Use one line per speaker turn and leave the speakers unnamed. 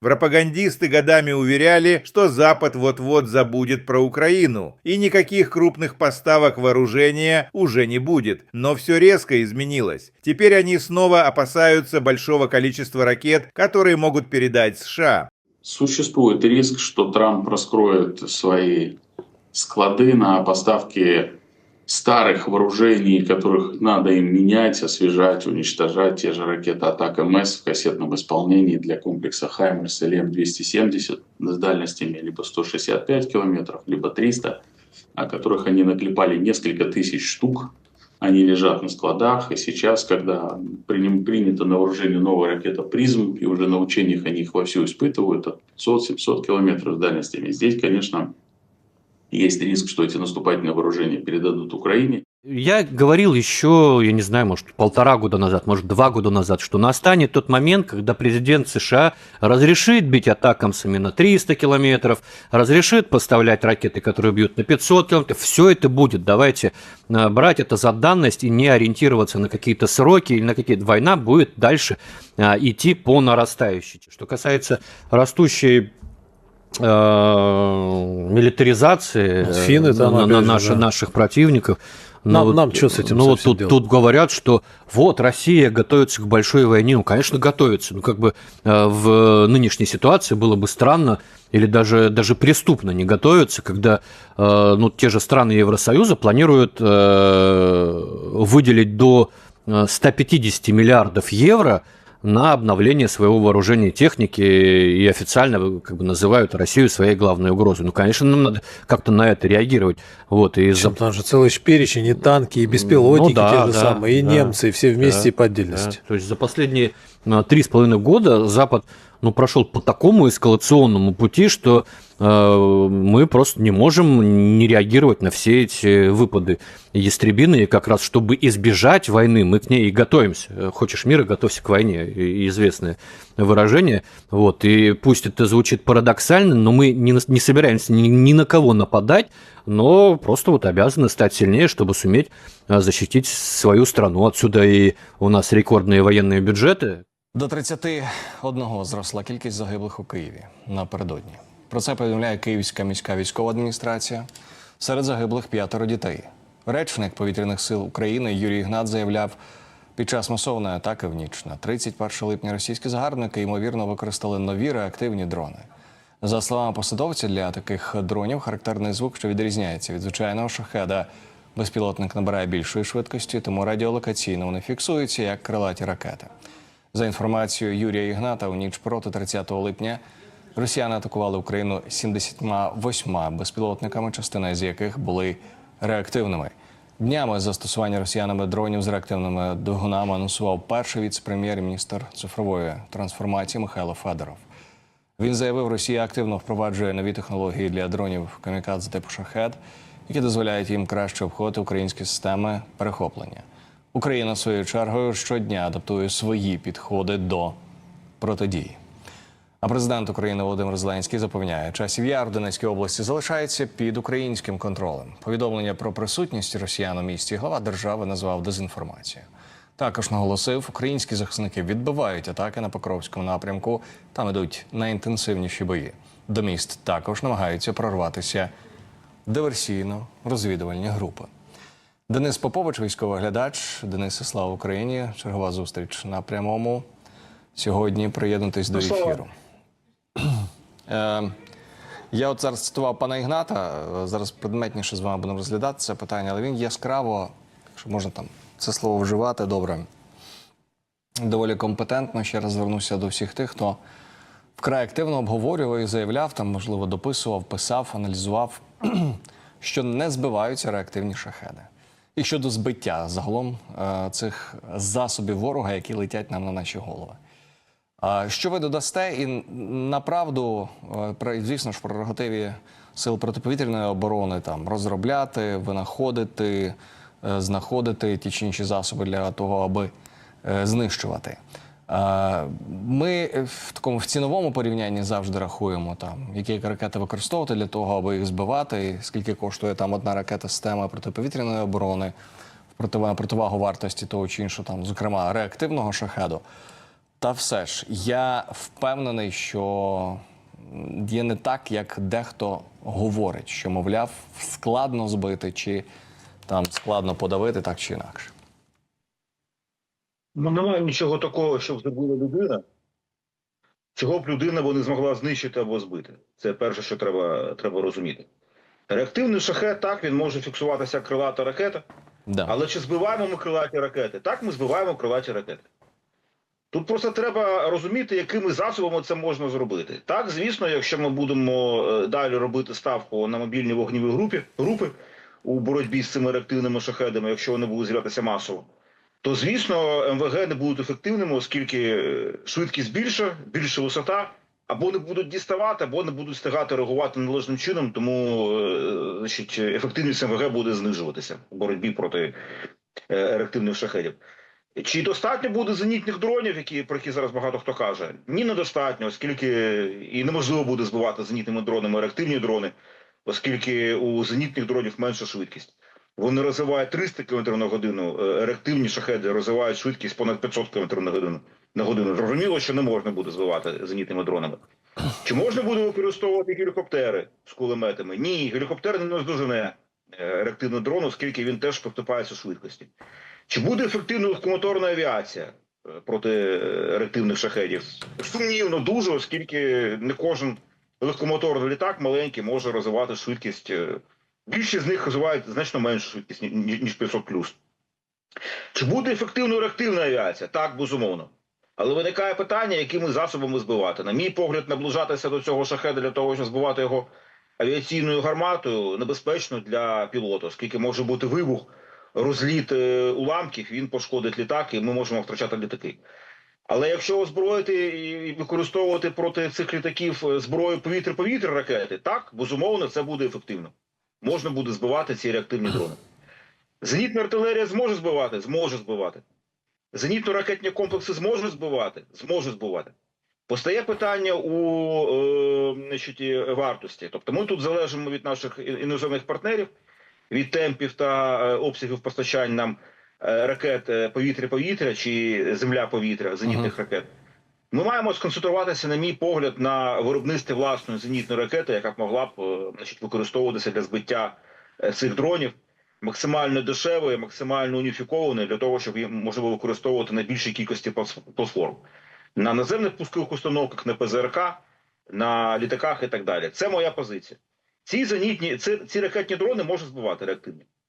Пропагандисты годами уверяли, что Запад вот-вот забудет про Украину, и никаких крупных поставок вооружения уже не будет. Но все резко изменилось. Теперь они снова опасаются большого количества ракет, которые могут передать США.
Существует риск, что Трамп раскроет свои склады на поставки старых вооружений, которых надо им менять, освежать, уничтожать. Те же ракеты атака МС в кассетном исполнении для комплекса Хаймерс или М270 с дальностями либо 165 километров, либо 300, о которых они наклепали несколько тысяч штук. Они лежат на складах, и сейчас, когда принята на вооружение новая ракета «Призм», и уже на учениях они их вовсю испытывают, от 500-700 километров с дальностями. Здесь, конечно, есть риск, что эти наступательные вооружения передадут Украине.
Я говорил еще, я не знаю, может, полтора года назад, может, два года назад, что настанет тот момент, когда президент США разрешит бить атакамсами на 300 километров, разрешит поставлять ракеты, которые бьют на 500 километров. Все это будет. Давайте э, брать это за данность и не ориентироваться на какие-то сроки или на какие-то... Война будет дальше э, идти по нарастающей. Что касается растущей милитаризации
Вот финны
э,
там
на- на наши-
да.
наших противников.
Нам-
вот-
нам чё с этим
Ну вот тут,
делать?
тут говорят, что вот Россия готовится к большой войне. Ну, конечно, готовится. Ну, как бы э, в нынешней ситуации было бы странно или даже, даже преступно не готовиться, когда э, ну, те же страны Евросоюза планируют э, выделить до э, 150 миллиардов евро на обновление своего вооружения и техники и официально как бы называют Россию своей главной угрозой. Ну, конечно, нам надо как-то на это реагировать. Вот, и
Причем там же целый перечень, и танки, и беспилотники
Ну да,
те же
да,
самые, и
да,
немцы, и все вместе
да,
и по отдельности.
Да. То есть за последние а, три с половиной года Запад ну, прошел по такому эскалационному пути, что э, мы просто не можем не реагировать на все эти выпады ястребины, и как раз чтобы избежать войны, мы к ней и готовимся. Хочешь мира, готовься к войне, известное выражение. Вот, и пусть это звучит парадоксально, но мы не, не собираемся ни, ни на кого нападать, но просто вот обязаны стать сильнее, чтобы суметь а, защитить свою страну. Отсюда и у нас рекордные военные бюджеты,
До 31 зросла кількість загиблих у Києві напередодні. Про це повідомляє Київська міська військова адміністрація. Серед загиблих п'ятеро дітей. Речник повітряних сил України Юрій Ігнат заявляв, під час масовної атаки в ніч на 31 липня російські загарбники ймовірно використали нові реактивні дрони. За словами посадовця, для таких дронів характерний звук, що відрізняється від звичайного шахеда. Безпілотник набирає більшої швидкості, тому радіолокаційно вони фіксуються як крилаті ракети. За інформацією Юрія Ігната, у ніч проти 30 липня росіяни атакували Україну 78 безпілотниками, частина з яких були реактивними. Днями застосування росіянами дронів з реактивними двигунами анонсував перший віце-прем'єр-міністр цифрової трансформації Михайло Федоров. Він заявив, Росія активно впроваджує нові технології для дронів камікадзе типу шахет, які дозволяють їм краще обходити українські системи перехоплення. Україна своєю чергою щодня адаптує свої підходи до протидії. А президент України Володимир Зеленський запевняє, часів яр в Донецькій області залишається під українським контролем. Повідомлення про присутність росіян у місті глава держави назвав дезінформацією. Також наголосив, українські захисники відбивають атаки на Покровському напрямку. Там ідуть найінтенсивніші бої. До міст також намагаються прорватися диверсійно-розвідувальні групи. Денис Попович, військовий глядач. Денисе, слава Україні. Чергова зустріч на прямому. Сьогодні приєднуйтесь до ефіру. Е, я от зараз цитував пана Ігната. Зараз предметніше з вами будемо розглядати це питання, але він яскраво, якщо можна там це слово вживати, добре. Доволі компетентно. Ще раз звернуся до всіх тих, хто вкрай активно обговорював і заявляв, там, можливо, дописував, писав, аналізував, що не збиваються реактивні шахеди. І щодо збиття загалом е, цих засобів ворога, які летять нам на наші голови. Що ви додасте? І направду, е, звісно ж, в прерогативі сил протиповітряної оборони там розробляти, винаходити, е, знаходити ті чи інші засоби для того, аби знищувати. Е, Ми в такому в ціновому порівнянні завжди рахуємо там, які ракети використовувати для того, аби їх збивати, скільки коштує там одна ракета система протиповітряної оборони, в противагу вартості того чи іншого, там, зокрема, реактивного шахеду. Та все ж, я впевнений, що є не так, як дехто говорить, що, мовляв, складно збити чи там складно подавити так чи інакше.
Ну, немає нічого такого, щоб зробила людина. Чого б людина бо не змогла знищити або збити. Це перше, що треба, треба розуміти. Реактивний шахет, так, він може фіксуватися крилата ракета,
Да.
але чи збиваємо ми крилаті ракети? Так, ми збиваємо крилаті ракети. Тут просто треба розуміти, якими засобами це можна зробити. Так, звісно, якщо ми будемо е, далі робити ставку на мобільні вогневі групи, групи у боротьбі з цими реактивними шахедами, якщо вони будуть з'являтися масово, то звісно МВГ не будуть ефективними, оскільки е, швидкість більша, більша висота, або не будуть діставати, або не будуть встигати реагувати належним чином, тому е, значить, ефективність МВГ буде знижуватися в боротьбі проти е, реактивних шахедів. Чи достатньо буде зенітних дронів, які про які зараз багато хто каже? Ні, недостатньо, оскільки і неможливо буде збивати зенітними дронами реактивні дрони, оскільки у зенітних дронів менша швидкість. Вони розвивають 300 км на годину, е, реактивні шахеди розвивають швидкість понад 500 км на годину. На годину. Зрозуміло, що не можна буде збивати зенітними дронами. Чи можна буде використовувати гелікоптери з кулеметами? Ні, гелікоптер не наздожене е, реактивний дрон, оскільки він теж поступається швидкості. Чи буде ефективна легкомоторна авіація е, проти реактивних шахедів? Сумнівно дуже, оскільки не кожен легкомоторний літак маленький може розвивати швидкість. Більшість з них розвивають значно меншу швидкість, ні- ні- ніж 500 плюс. Чи буде ефективною реактивна авіація? Так, безумовно. Але виникає питання, якими засобами збивати. На мій погляд, наближатися до цього шахеда для того, щоб збивати його авіаційною гарматою, небезпечно для пілота, оскільки може бути вибух, розліт е, уламків, він пошкодить літак, і ми можемо втрачати літаки. Але якщо озброїти і використовувати проти цих літаків е, зброю повітря-повітря ракети, так, безумовно, це буде ефективно. Можна буде збивати ці реактивні дрони. Зенітна артилерія зможе збивати? Зможе збивати. Зенітно-ракетні комплекси зможуть збивати? Зможуть збивати. Постає питання у е, значить, вартості. Тобто ми тут залежимо від наших іноземних партнерів, від темпів та е, обсягів постачань нам е, ракет е, повітря-повітря чи земля-повітря, зенітних ракет. Ми маємо сконцентруватися, на мій погляд, на виробництві власної зенітної ракети, яка б могла б е, значить, використовуватися для збиття е, цих дронів максимально дешевої, максимально уніфікованої, для того, щоб її можливо використовувати на більшій кількості платф- платформ. На наземних пускових установках, на ПЗРК, на літаках і так далі. Це моя позиція. Ці зенітні, ці, ці ракетні дрони можуть збивати реактивні.